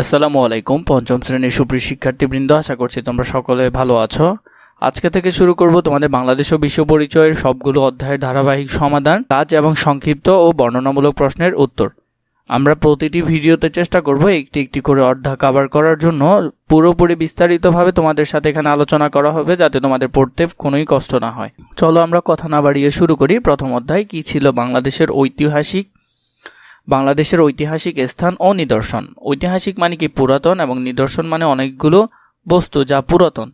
আসসালামু আলাইকুম। পঞ্চম শ্রেণির সুপ্রিয় শিক্ষার্থীবৃন্দ, আশা করছি তোমরা সকলে ভালো আছো। আজকে থেকে শুরু করব তোমাদের বাংলাদেশ ও বিশ্ব পরিচয়ের সবগুলো অধ্যায়ের ধারাবাহিক সমাধান, কাজ এবং সংক্ষিপ্ত ও বর্ণনামূলক প্রশ্নের উত্তর। আমরা প্রতিটি ভিডিওতে চেষ্টা করব একটি একটি করে অর্ধা কাভার করার জন্য। পুরোপুরি বিস্তারিতভাবে তোমাদের সাথে এখানে আলোচনা করা হবে যাতে তোমাদের পড়তে কোনোই কষ্ট না হয়। চলো আমরা কথা না বাড়িয়ে শুরু করি। প্রথম অধ্যায়, কী ছিল বাংলাদেশের ঐতিহাসিক বাংলাদেশের ঐতিহাসিক স্থান ও নিদর্শন। ঐতিহাসিক মানে কি পুরাতন এবং নিদর্শন মানে অনেকগুলো বস্তু যা পুরাতন।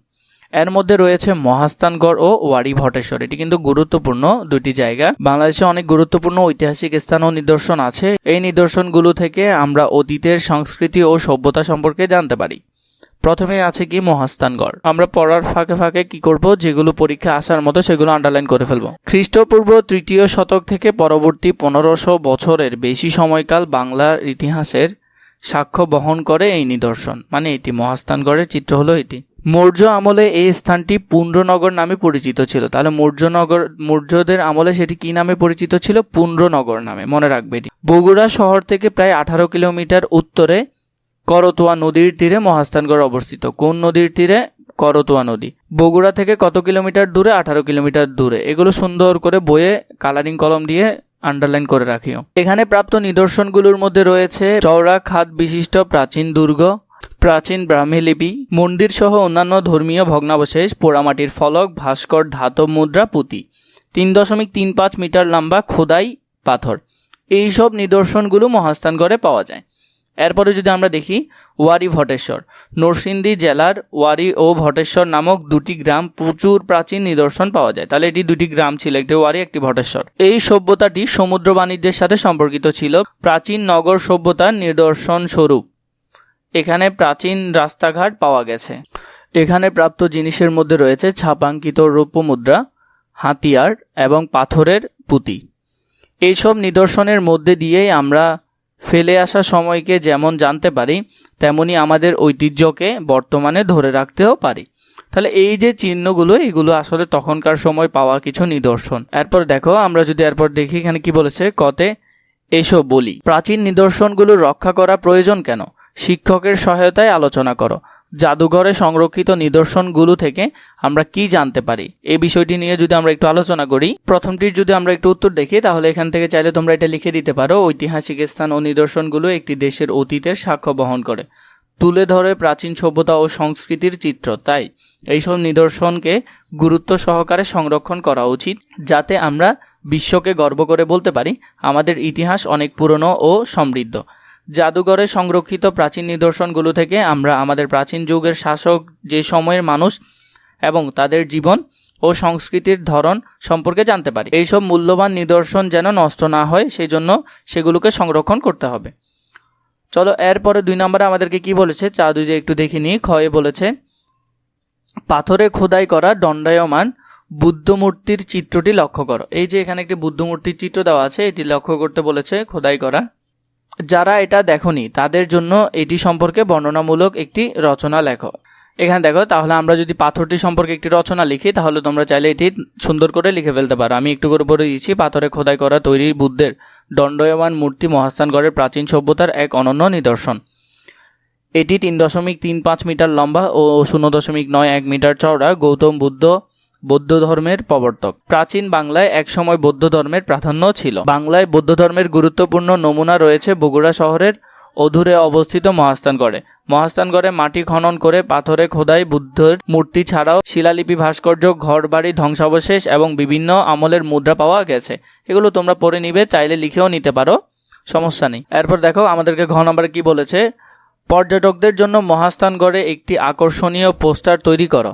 এর মধ্যে রয়েছে মহাস্থানগড় ও ওয়ারি ভটেশ্বর। এটি কিন্তু গুরুত্বপূর্ণ দুটি জায়গা। বাংলাদেশে অনেক গুরুত্বপূর্ণ ঐতিহাসিক স্থান ও নিদর্শন আছে। এই নিদর্শনগুলো থেকে আমরা অতীতের সংস্কৃতি ও সভ্যতা সম্পর্কে জানতে পারি। প্রথমে আছে কি মহাস্থানগড় আমরা পড়ার ফাঁকে ফাঁকে কি করব? যেগুলো পরীক্ষা আসার মতো সেগুলো আন্ডারলাইন করে ফেলব। খ্রিস্টপূর্ব তৃতীয় শতক থেকে পরবর্তী পনেরোশো বছরের বেশি সময়কাল বাংলার ইতিহাসের সাক্ষ্য বহন করে এই নিদর্শন। মানে এটি মহাস্থানগড়ের চিত্র হলো এটি। মৌর্য আমলে এই স্থানটি পুণ্ড্রনগর নামে পরিচিত ছিল। তাহলে মৌর্যনগর, মৌর্যদের আমলে সেটি কি নামে পরিচিত ছিল? পুণ্ড্রনগর নামে। মনে রাখবে এটি। বগুড়া শহর থেকে প্রায় আঠারো কিলোমিটার উত্তরে করতোয়া নদীর তীরে মহাস্থানগড় অবস্থিত। কোন নদীর তীরে? করতোয়া নদী। বগুড়া থেকে কত কিলোমিটার দূরে? আঠারো কিলোমিটার দূরে। এগুলো সুন্দর করে বইয়ে কালারিং কলম দিয়ে আন্ডারলাইন করে রাখিও। এখানে প্রাপ্ত নিদর্শনগুলোর মধ্যে রয়েছে চওড়া খাত বিশিষ্ট প্রাচীন দুর্গ, প্রাচীন ব্রাহ্মী লিপি, মন্দির সহ অন্যান্য ধর্মীয় ভগ্নাবশেষ, পোড়ামাটির ফলক, ভাস্কর, ধাতব মুদ্রা, পুঁতি। তিন দশমিক তিন পাঁচ মিটার লম্বা খোদাই পাথর। এইসব নিদর্শনগুলো মহাস্থানগড়ে পাওয়া যায়। এরপরে যদি আমরা দেখি, ওয়ারি ভটেশ্বর। নরসিংদী জেলার ওয়ারি ও ভটেশ্বর নামক দুটি গ্রাম প্রচুর প্রাচীন নিদর্শন পাওয়া যায়। তাহলে এটি দুটি গ্রাম ছিল, একটি ওয়ারি, একটি ভটেশ্বর। এই সভ্যতাটি সমুদ্র বাণিজ্যের সাথে সম্পর্কিত ছিল। প্রাচীন নগর সভ্যতার নিদর্শন স্বরূপ। এখানে প্রাচীন রাস্তাঘাট পাওয়া গেছে। এখানে প্রাপ্ত জিনিসের মধ্যে রয়েছে ছাপাঙ্কিত রৌপ্য মুদ্রা হাতিয়ার এবং পাথরের পুঁতি। এইসব নিদর্শনের মধ্যে দিয়েই আমরা ফেলে আসা সময়কে যেমন জানতে পারি, তেমনি আমাদের ঐতিহ্যকে বর্তমানে ধরে রাখতেও পারি। তাহলে এই যে চিহ্নগুলো, এগুলো আসলে তখনকার সময় পাওয়া কিছু নিদর্শন। এরপর দেখো, আমরা যদি এরপর দেখি, এখানে কি বলেছে? কতে এসো বলি। প্রাচীন নিদর্শনগুলো রক্ষা করা প্রয়োজন কেন? শিক্ষকের সহায়তায় আলোচনা করো। জাদুঘরে সংরক্ষিত নিদর্শনগুলো থেকে আমরা কি জানতে পারি? এই বিষয়টি নিয়ে যদি আমরা একটু আলোচনা করি, প্রথমটির যদি আমরা একটু উত্তর দেখি, তাহলে এখান থেকে চাইলে তোমরা এটা লিখে দিতে পারো। ঐতিহাসিক স্থান ও নিদর্শনগুলো একটি দেশের অতীতের সাক্ষ্য বহন করে। তুলে ধরে প্রাচীন সভ্যতা ও সংস্কৃতির চিত্র, তাই এইসব নিদর্শনকে গুরুত্ব সহকারে সংরক্ষণ করা উচিত, যাতে আমরা বিশ্বকে গর্ব করে বলতে পারি, আমাদের ইতিহাস অনেক পুরনো ও সমৃদ্ধ। জাদুঘরে সংরক্ষিত প্রাচীন নিদর্শনগুলো থেকে আমরা আমাদের প্রাচীন যুগের শাসক যে সময়ের মানুষ এবং তাদের জীবন ও সংস্কৃতির ধরন সম্পর্কে জানতে পারি। এইসব মূল্যবান নিদর্শন যেন নষ্ট না হয় সেই জন্য সেগুলোকে সংরক্ষণ করতে হবে। চলো, এরপরে দুই নম্বরে আমাদেরকে কি বলেছে? চা দুই যে একটু দেখে নিই। ক্ষয়ে বলেছে, পাথরে খোদাই করা দণ্ডায়মান বুদ্ধমূর্তির চিত্রটি লক্ষ্য করো। এই যে এখানে একটি বুদ্ধমূর্তির চিত্র দেওয়া আছে, এটি লক্ষ্য করতে বলেছে, খোদাই করা যারা এটা দেখনি, তাদের জন্য এটি সম্পর্কে বর্ণনামূলক একটি রচনা লেখো। এখানে দেখো, তাহলে আমরা যদি পাথরটি সম্পর্কে একটি রচনা লিখি, তাহলে তোমরা চাইলে এটি সুন্দর করে লিখে ফেলতে পারো। আমি একটু করে বলে দিচ্ছি, পাথরে খোদাই করা তৈরি বুদ্ধের দণ্ডয়মান মূর্তি মহাস্থানগড়ের প্রাচীন সভ্যতার এক অনন্য নিদর্শন। এটি তিন দশমিক তিন পাঁচ মিটার লম্বা ও শূন্য দশমিক নয় এক মিটার চওড়া গৌতম বুদ্ধ বৌদ্ধ ধর্মের প্রবর্তক। প্রাচীন বাংলায় একসময় বৌদ্ধ ধর্মের প্রাধান্য ছিল। বাংলায় বৌদ্ধ ধর্মের গুরুত্বপূর্ণ নমুনা রয়েছে বগুড়া শহরের অধুরে অবস্থিত মহাস্থানগড়ে। মহাস্থানগড়ে মাটি খনন করে পাথরে খোদাই বুদ্ধের মূর্তি ছাড়াও শিলালিপি, ভাস্কর্য, ঘরবাড়ি, ধ্বংসাবশেষ এবং বিভিন্ন আমলের মুদ্রা পাওয়া গেছে। এগুলো তোমরা পড়ে নিবে, চাইলে লিখেও নিতে পারো। সমস্যা নেই। এরপর দেখো আমাদেরকে ঘ নম্বরে কি বলেছে? পর্যটকদের জন্য মহাস্থানগড়ে একটি আকর্ষণীয় পোস্টার তৈরি করো।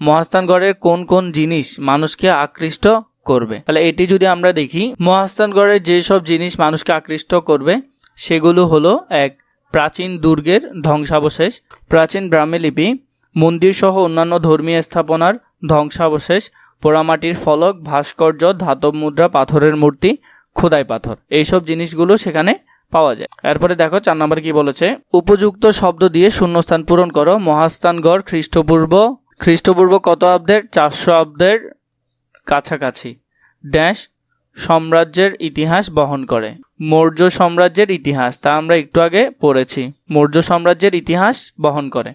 মহাস্থানগড়ের কোন কোন জিনিস মানুষকে আকৃষ্ট করবে? তাহলে এটি যদি আমরা দেখি, মহাস্থানগড়ের যেসব জিনিস মানুষকে আকৃষ্ট করবে, সেগুলো হলো এক, প্রাচীন দুর্গের ধ্বংসাবশেষ, প্রাচীন ব্রাহ্মীলিপি মন্দির সহ অন্যান্য ধর্মীয় স্থাপনার ধ্বংসাবশেষ, পোড়ামাটির ফলক, ভাস্কর্য, ধাতব মুদ্রা, পাথরের মূর্তি খোদাই পাথর। এইসব জিনিসগুলো সেখানে পাওয়া যায়। এরপরে দেখো, চার নম্বর কি বলেছে? উপযুক্ত শব্দ দিয়ে শূন্যস্থান পূরণ করো। মহাস্থানগড় খ্রিস্টপূর্ব খ্রিস্টপূর্ব কত অব্দের? চারশো অব্দের কাছাকাছি। ড্যাশ সাম্রাজ্যের ইতিহাস বহন করে। মৌর্য সাম্রাজ্যের ইতিহাস, তা আমরা একটু আগে পড়েছি। মৌর্য সাম্রাজ্যের ইতিহাস বহন করে।